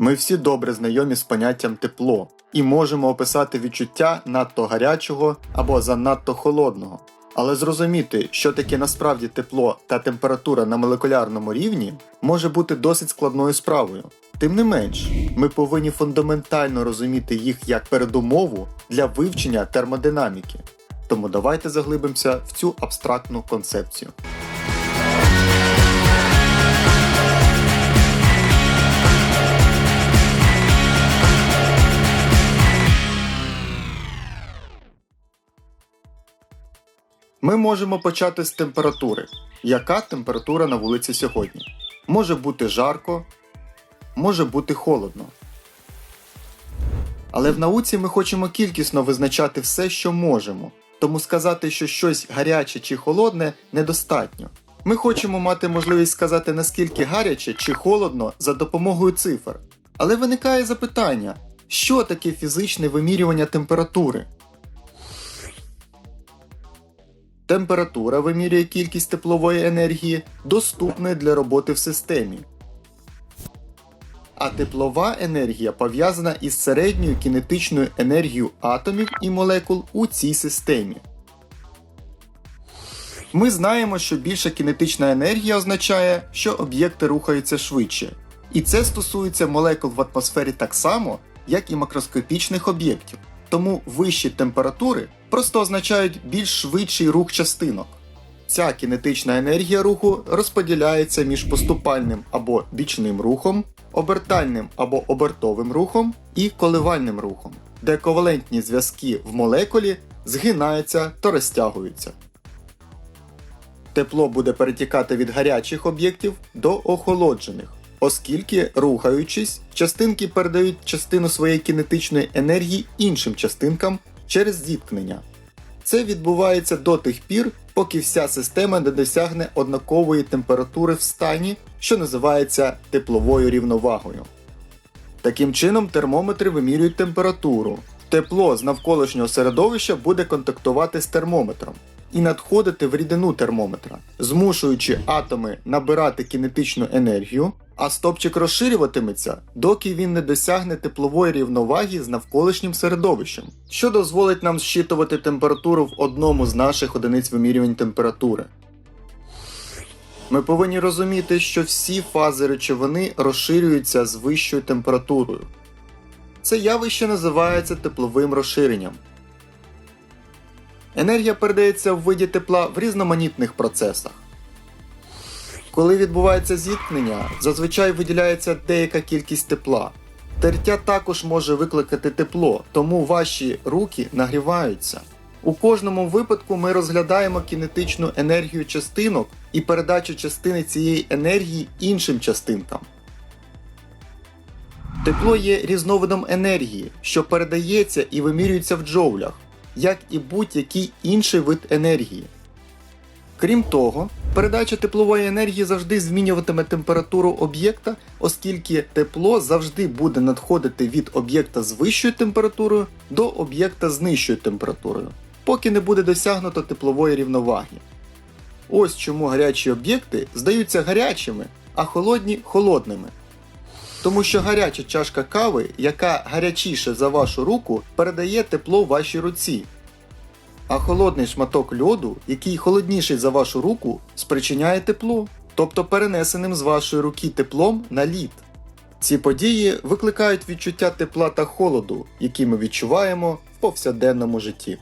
Ми всі добре знайомі з поняттям тепло і можемо описати відчуття надто гарячого або занадто холодного. Але зрозуміти, що таке насправді тепло та температура на молекулярному рівні, може бути досить складною справою. Тим не менш, ми повинні фундаментально розуміти їх як передумову для вивчення термодинаміки. Тому давайте заглибимося в цю абстрактну концепцію. Ми можемо почати з температури. Яка температура на вулиці сьогодні? Може бути жарко, може бути холодно. Але в науці ми хочемо кількісно визначати все, що можемо, тому сказати, що щось гаряче чи холодне недостатньо. Ми хочемо мати можливість сказати наскільки гаряче чи холодно за допомогою цифр. Але виникає запитання, що таке фізичне вимірювання температури? Температура вимірює кількість теплової енергії, доступної для роботи в системі. А теплова енергія пов'язана із середньою кінетичною енергією атомів і молекул у цій системі. Ми знаємо, що більша кінетична енергія означає, що об'єкти рухаються швидше. І це стосується молекул в атмосфері так само, як і макроскопічних об'єктів. Тому вищі температури просто означають більш швидший рух частинок. Ця кінетична енергія руху розподіляється між поступальним або бічним рухом, обертальним або обертовим рухом і коливальним рухом, де ковалентні зв'язки в молекулі згинаються та розтягуються. Тепло буде перетікати від гарячих об'єктів до охолоджених, оскільки, рухаючись, частинки передають частину своєї кінетичної енергії іншим частинкам через зіткнення. Це відбувається до тих пір, поки вся система не досягне однакової температури в стані, що називається тепловою рівновагою. Таким чином, термометри вимірюють температуру. Тепло з навколишнього середовища буде контактувати з термометром і надходити в рідину термометра, змушуючи атоми набирати кінетичну енергію, а стопчик розширюватиметься, доки він не досягне теплової рівноваги з навколишнім середовищем, що дозволить нам зчитувати температуру в одному з наших одиниць вимірювань температури. Ми повинні розуміти, що всі фази речовини розширюються з вищою температурою. Це явище називається тепловим розширенням. Енергія передається в виді тепла в різноманітних процесах. Коли відбувається зіткнення, зазвичай виділяється деяка кількість тепла. Тертя також може викликати тепло, тому ваші руки нагріваються. У кожному випадку ми розглядаємо кінетичну енергію частинок і передачу частини цієї енергії іншим частинкам. Тепло є різновидом енергії, що передається і вимірюється в джоулях, як і будь-який інший вид енергії. Крім того, передача теплової енергії завжди змінюватиме температуру об'єкта, оскільки тепло завжди буде надходити від об'єкта з вищою температурою до об'єкта з нижчою температурою, поки не буде досягнуто теплової рівноваги. Ось чому гарячі об'єкти здаються гарячими, а холодні холодними. Тому що гаряча чашка кави, яка гарячіша за вашу руку, передає тепло вашій руці. А холодний шматок льоду, який холодніший за вашу руку, спричиняє тепло, тобто перенесеним з вашої руки теплом на лід. Ці події викликають відчуття тепла та холоду, які ми відчуваємо в повсякденному житті.